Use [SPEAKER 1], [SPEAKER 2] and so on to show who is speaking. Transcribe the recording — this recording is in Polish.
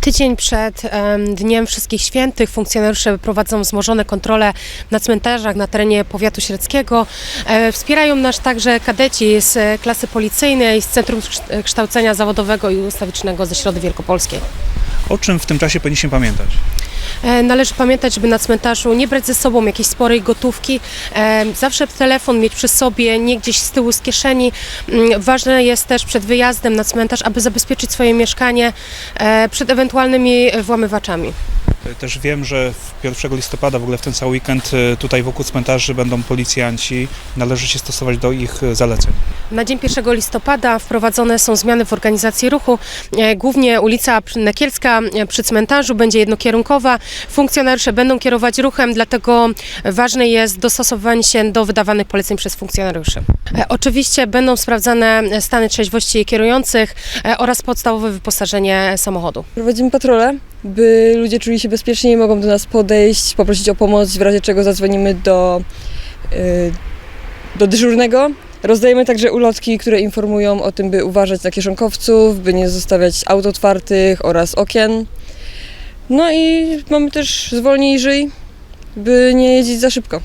[SPEAKER 1] Tydzień przed em, Dniem Wszystkich Świętych funkcjonariusze prowadzą wzmożone kontrole na cmentarzach na terenie powiatu średzkiego. E, Wspierają nas także kadeci z klasy policyjnej, z Centrum Kształ- Kształcenia Zawodowego i Ustawicznego ze Środy Wielkopolskiej.
[SPEAKER 2] O czym w tym czasie powinniśmy pamiętać?
[SPEAKER 1] E, Należy pamiętać, żeby na cmentarzu nie brać ze sobą jakiejś sporej gotówki. E, Zawsze telefon mieć przy sobie, nie gdzieś z tyłu z kieszeni. Mm, Ważne jest też przed wyjazdem na cmentarz, aby zabezpieczyć swoje mieszkanie e, przed ewentualnymi włamywaczami.
[SPEAKER 2] Też wiem, że w 1 listopada, w ogóle w ten cały weekend y, tutaj wokół cmentarzy będą policjanci. Należy się stosować do ich y, zaleceń.
[SPEAKER 1] Na dzień 1 listopada wprowadzone są zmiany w organizacji ruchu. E, Głównie ulica Nakielska e, przy cmentarzu będzie jednokierunkowa. Funkcjonariusze będą kierować ruchem, dlatego ważne jest dostosowanie się do wydawanych poleceń przez funkcjonariuszy. E, Oczywiście będą sprawdzane stany trzeźwości kierujących e, oraz podstawowe wyposażenie samochodu.
[SPEAKER 3] Prowadzimy patrole, by ludzie czuli się bezpiecznie i mogą do nas podejść, poprosić o pomoc, w razie czego zadzwonimy do, y, do dyżurnego. Rozdajemy także ulotki, które informują o tym, by uważać na kieszonkowców, by nie zostawiać aut otwartych oraz okien. No i mamy też zwolnij i żyj, by nie jeździć za szybko.